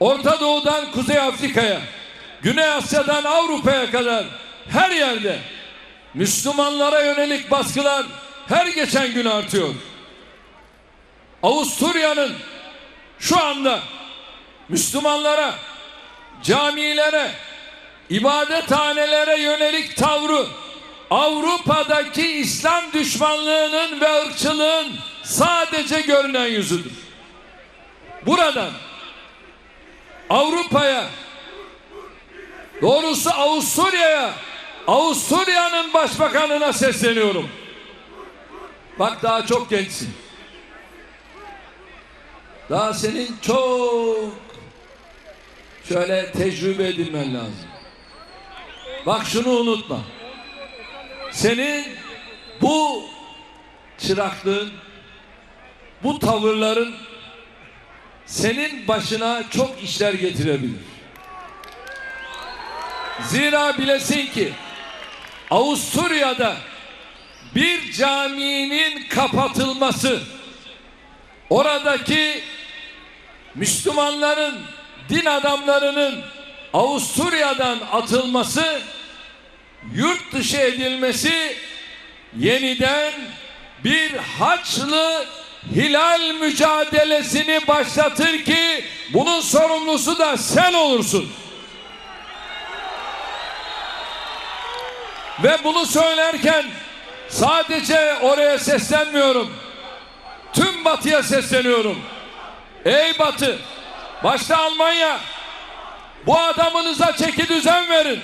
Orta Doğu'dan Kuzey Afrika'ya, Güney Asya'dan Avrupa'ya kadar her yerde Müslümanlara yönelik baskılar her geçen gün artıyor. Avusturya'nın şu anda Müslümanlara, camilere, ibadethanelere yönelik tavrı Avrupa'daki İslam düşmanlığının ve ırkçılığın sadece görünen yüzüdür. Buradan Avrupa'ya doğrusu Avusturya'ya Avusturya'nın başbakanına sesleniyorum. Bak daha çok gençsin. Daha senin çok şöyle tecrübe edilmen lazım. Bak şunu unutma. Senin bu çıraklığın, bu tavırların senin başına çok işler getirebilir. Zira bilesin ki Avusturya'da bir caminin kapatılması oradaki Müslümanların din adamlarının Avusturya'dan atılması yurt dışı edilmesi yeniden bir Haçlı hilal mücadelesini başlatır ki bunun sorumlusu da sen olursun. Ve bunu söylerken sadece oraya seslenmiyorum. Tüm batıya sesleniyorum. Ey batı, başta Almanya, bu adamınıza çeki düzen verin.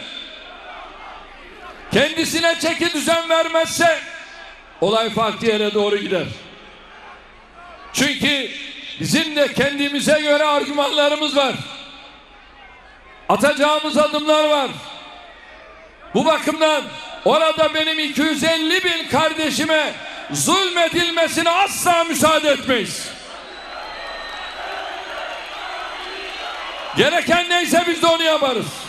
Kendisine çeki düzen vermezse olay farklı yere doğru gider. Çünkü bizim de kendimize göre argümanlarımız var. Atacağımız adımlar var. Bu bakımdan orada benim 250 bin kardeşime zulmedilmesine asla müsaade etmeyiz. Gereken neyse biz de onu yaparız.